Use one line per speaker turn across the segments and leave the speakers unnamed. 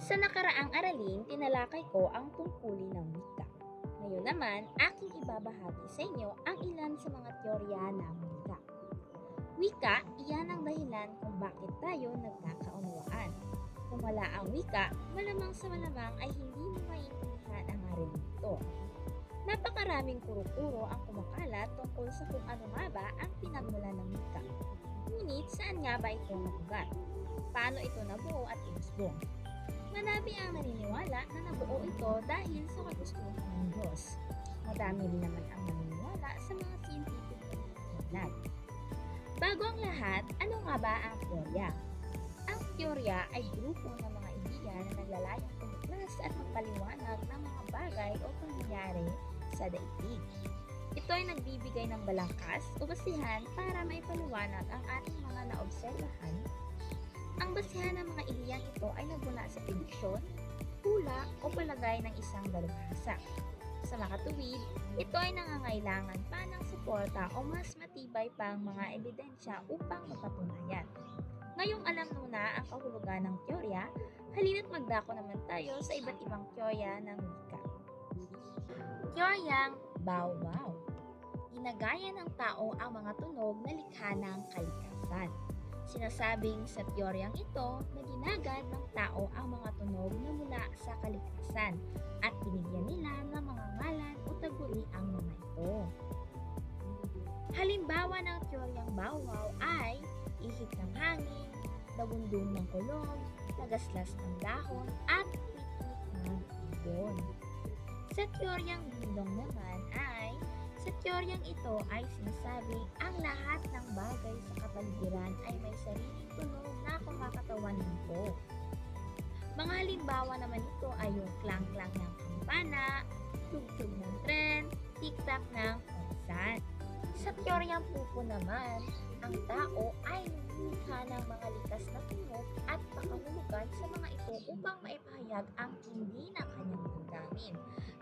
Sa nakaraang aralin, tinalakay ko ang tungkulin ng wika. Ngayon naman, aking ibabahagi sa inyo ang ilan sa mga teorya ng wika. Wika, iyan ang dahilan kung bakit tayo nagkakaunawaan. Kung wala ang wika, malamang sa malamang ay hindi mo maintindihan ang aralin nito. Napakaraming kuro-kuro ang kumakalat tungkol sa kung ano nga ba ang pinagmula ng wika. Ngunit saan nga ba ito nabugat? Paano ito nabuo at inusbong? Marami ang naniniwala na nabuo ito dahil sa kagustuhan ng Diyos. Madami rin naman ang naniniwala sa mga scientific na Bago ang lahat, ano nga ba ang teorya? Ang teorya ay grupo ng mga ideya na naglalayong tumuklas at magpaliwanag ng mga bagay o pangyayari sa daigdig. Ito ay nagbibigay ng balangkas o basihan para maipaliwanag ang ating mga naobserbahan ang basihan ng mga ideyang ito ay nagmula sa prediksyon, hula o palagay ng isang dalubhasa. Sa makatuwid, ito ay nangangailangan pa ng suporta o mas matibay pang mga ebidensya upang mapatunayan. Ngayong alam mo na ang kahulugan ng teorya, halina't magdako naman tayo sa iba't ibang teorya ng wika. Teoryang Bow-Wow Ginagaya ng tao ang mga tunog na likha ng kalikasan. Sinasabing sa teoryang ito na ginagad ng tao ang mga tunog na mula sa kalikasan at binigyan nila ng mga ngalan o taguri ang mga ito. Halimbawa ng teoryang bawaw ay ihip ng hangin, dagundong ng kulog, nagaslas ng dahon, at witwit ng ibon. Sa teoryang bindong naman ay sa teoryang ito ay sinasabing ang lahat ng bagay sa kapaligiran ay may sariling tunog na kumakatawan nito. Mga halimbawa naman ito ay yung klang-klang ng kampana, tugtog ng tren, tiktak ng pansan. Sa teoryang pupo naman, ang tao ay lumikha ng mga likas na tunog at pakahulugan sa mga ito upang maipahayag ang hindi ng kanyang damdamin,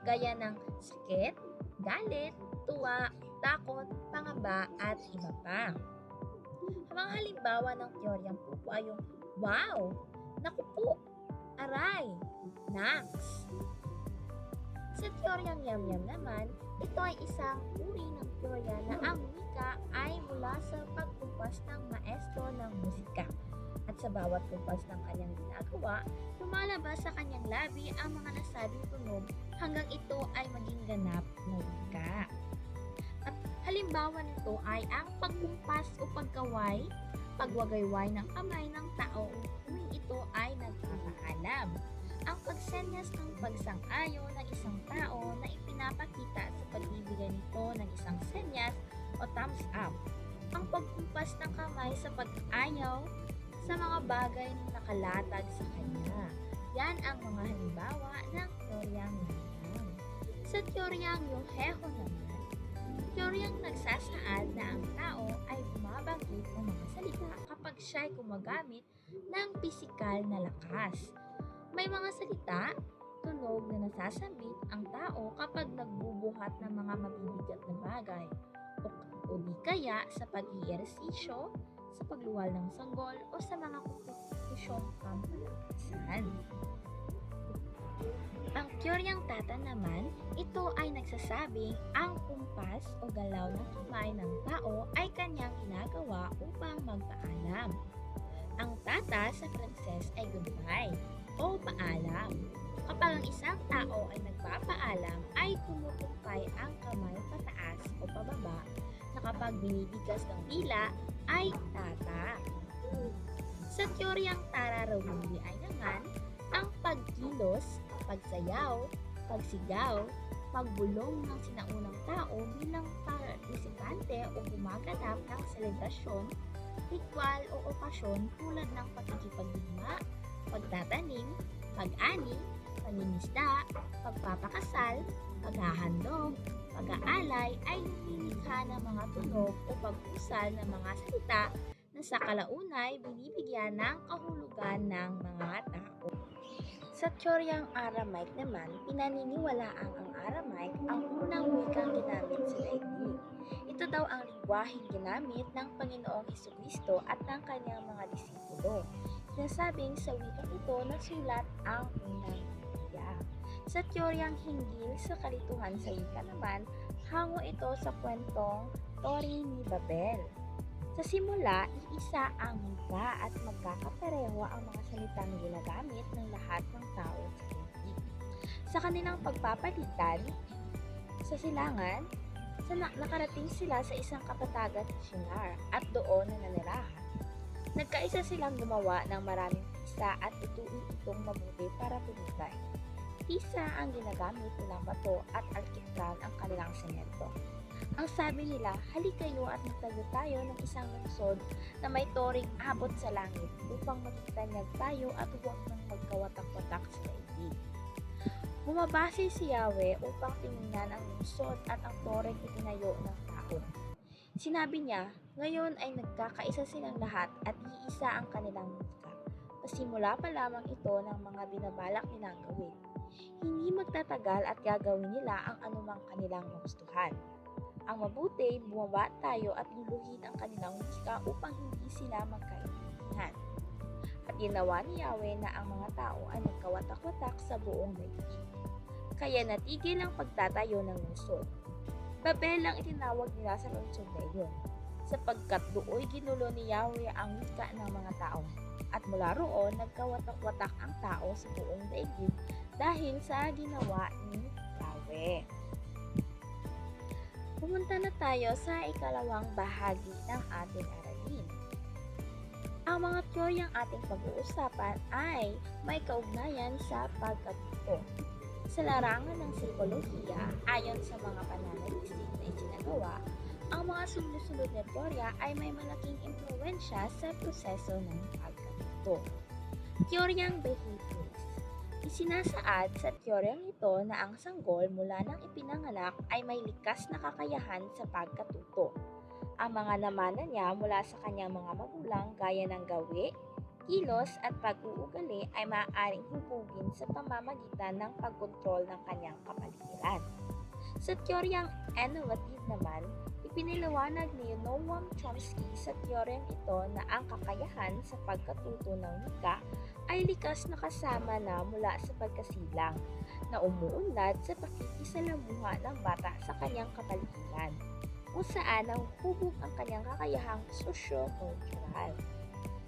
gaya ng sakit, galit, tuwa, takot, pangamba, at iba pa. Ang mga halimbawa ng teoryang pupo ay yung wow, naku po, aray, naks. Sa teoryang yam-yam naman, ito ay isang uri ng teorya na ang wika ay mula sa pagkumpas ng maestro ng musika. At sa bawat kumpas ng kanyang ginagawa, lumalabas sa kanyang labi ang mga nasabing tunog hanggang ito ay maging ganap na wika. Halimbawa nito ay ang pagkumpas o pagkaway, pagwagayway ng kamay ng tao tuwing ito ay nagpapaalam. Ang pagsenyas ng pagsang-ayo ng isang tao na ipinapakita sa pagbibigay nito ng isang senyas o thumbs up. Ang pagkumpas ng kamay sa pag-ayaw sa mga bagay na nakalatag sa kanya. Yan ang mga halimbawa ng teoryang nangyayang. Sa teoryang Yoheho naman, teoryang nagsasaad na ang tao ay bumabanggit ng mga salita kapag siya'y gumagamit ng pisikal na lakas. May mga salita, tunog na nasasambit ang tao kapag nagbubuhat ng mga mabibigat na bagay o, o di kaya sa pag-iersisyo, sa pagluwal ng sanggol o sa mga kompetisyong pampalakasan. Ang teoryang tata naman, ito ay nagsasabing ang kumpas o galaw ng kamay ng tao ay kanyang ginagawa upang magpaalam. Ang tata sa Frances ay goodbye o paalam. Kapag ang isang tao ay nagpapaalam, ay tumutumpay ang kamay pataas o pababa na kapag binibigas ng dila, ay tata. Sa teoryang tararawili ay naman, ang pagkilos, pagsayaw, pagsigaw, pagbulong ng sinaunang tao bilang partisipante o gumaganap ng selebrasyon, ritual o okasyon tulad ng pagkikipagdigma, pagtatanim, pag-ani, paningisda, pagpapakasal, paghahandog, pag-aalay ay lumilikha ng mga tunog o pag-usal ng mga salita na sa kalaunay binibigyan ng kahulugan ng mga tao. Sa teoryang Aramaic naman, pinaniniwalaang ang Aramaic ang unang wikang ginamit sa daigdig. Ito daw ang lingwaheng ginamit ng Panginoong Hesus Kristo at ng kanyang mga disipulo. Sinasabing sa wikang ito nasulat ang unang Biblia. Sa teoryang hinggil sa kalituhan sa wika naman, hango ito sa kwentong Tori ni Babel. Sa simula, iisa ang wika at magkakapareho ang mga salitang ginagamit ng lahat ng tao sa daigdig. Sa kanilang pagpapalitan, sa silangan, sa na- nakarating sila sa isang kapatagan sa Shinar at doon na nanirahan. Nagkaisa silang gumawa ng maraming pisa at ituin itong mabuti para pumigay. Pisa ang ginagamit nilang bato at alkitran ang kanilang semento. Ang sabi nila, hali kayo at magtayo tayo ng isang lungsod na may toring abot sa langit upang magtanyag tayo at huwag nang magkawatak-watak sa daigdig. Bumabase si Yahweh upang tingnan ang lungsod at ang toreng itinayo ng tao. Sinabi niya, ngayon ay nagkakaisa silang lahat at iisa ang kanilang wika. Pasimula pa lamang ito ng mga binabalak nilang gawin. Hindi magtatagal at gagawin nila ang anumang kanilang magustuhan. Ang mabuti, bumaba tayo at luluhin ang kanilang wika upang hindi sila magkaintindihan. At ginawa ni Yahweh na ang mga tao ay nagkawatak-watak sa buong daigdig. Kaya natigil ang pagtatayo ng lungsod. Babel ang itinawag nila sa lungsod na iyon, sapagkat dooy ginulo ni Yahweh ang wika ng mga tao. At mula roon, nagkawatak-watak ang tao sa buong daigdig dahil sa ginawa ni Yahweh. Pumunta na tayo sa ikalawang bahagi ng ating aralin. Ang mga teoryang ating pag-uusapan ay may kaugnayan sa pagkatuto. Sa larangan ng psikolohiya, ayon sa mga pananaliksik na isinagawa, ang mga sumusunod na teorya ay may malaking impluensya sa proseso ng pagkatuto. Teoryang behaviorist Isinasaad sa teoryang ito na ang sanggol mula nang ipinanganak ay may likas na kakayahan sa pagkatuto. Ang mga namana niya mula sa kanyang mga magulang gaya ng gawi, kilos at pag-uugali ay maaaring hubugin sa pamamagitan ng pagkontrol ng kanyang kapaligiran. Sa teoryang innovative naman, ipiniliwanag ni Noam Chomsky sa teoryang ito na ang kakayahan sa pagkatuto ng wika ay likas na kasama na mula sa pagkasilang na umuunlad sa pakikisalamuha ng bata sa kanyang kapaligiran kung saan nahuhubog ang kanyang kakayahang sosyo-cultural.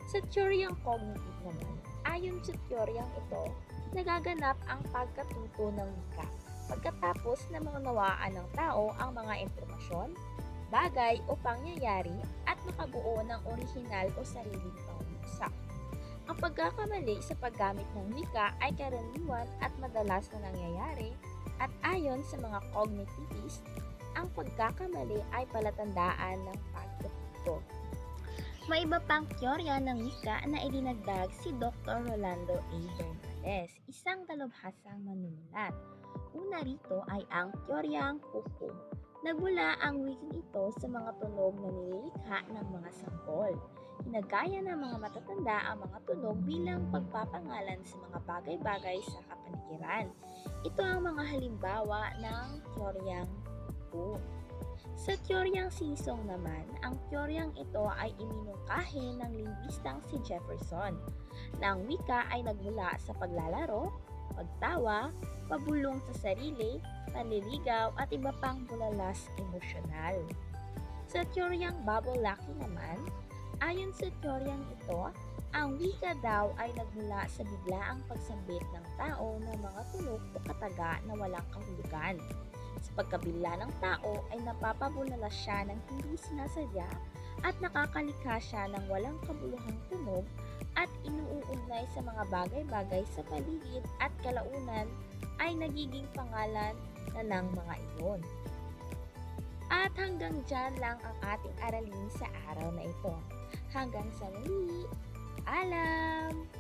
Sa teoryang cognitive naman, ayon sa teoryang ito, nagaganap ang pagkatuto ng wika pagkatapos na maunawaan ng tao ang mga impormasyon, bagay o pangyayari at makabuo ng orihinal o sariling pangusap. Ang pagkakamali sa paggamit ng wika ay karaniwan at madalas na nangyayari at ayon sa mga cognitivists, ang pagkakamali ay palatandaan ng pagkatuto. May iba pang teorya ng wika na idinagdag si Dr. Rolando A. Bernales, isang dalubhasang manunulat. Una rito ay ang teoryang kuko. Nagmula ang wikang ito sa mga tunog na nililikha ng mga sanggol. Hinagaya ng mga matatanda ang mga tunog bilang pagpapangalan sa mga bagay-bagay sa kapaligiran. Ito ang mga halimbawa ng teoryang kuko. Sa teoryang sisong naman, ang teoryang ito ay iminungkahi ng linguistang si Jefferson na ang wika ay nagmula sa paglalaro, pagtawa, pabulong sa sarili, panliligaw at iba pang bulalas emosyonal. Sa teoryang bubble lucky naman, ayon sa teoryang ito, ang wika daw ay nagmula sa biglaang pagsambit ng tao ng mga tunog o kataga na walang kahulugan. Sa pagkabigla ng tao ay napapabulalas siya ng hindi sinasadya at nakakalikha siya ng walang kabuluhang tunog inuugnay sa mga bagay-bagay sa paligid at kalaunan ay nagiging pangalan na ng mga iyon. At hanggang dyan lang ang ating aralin sa araw na ito. Hanggang sa muli, alam!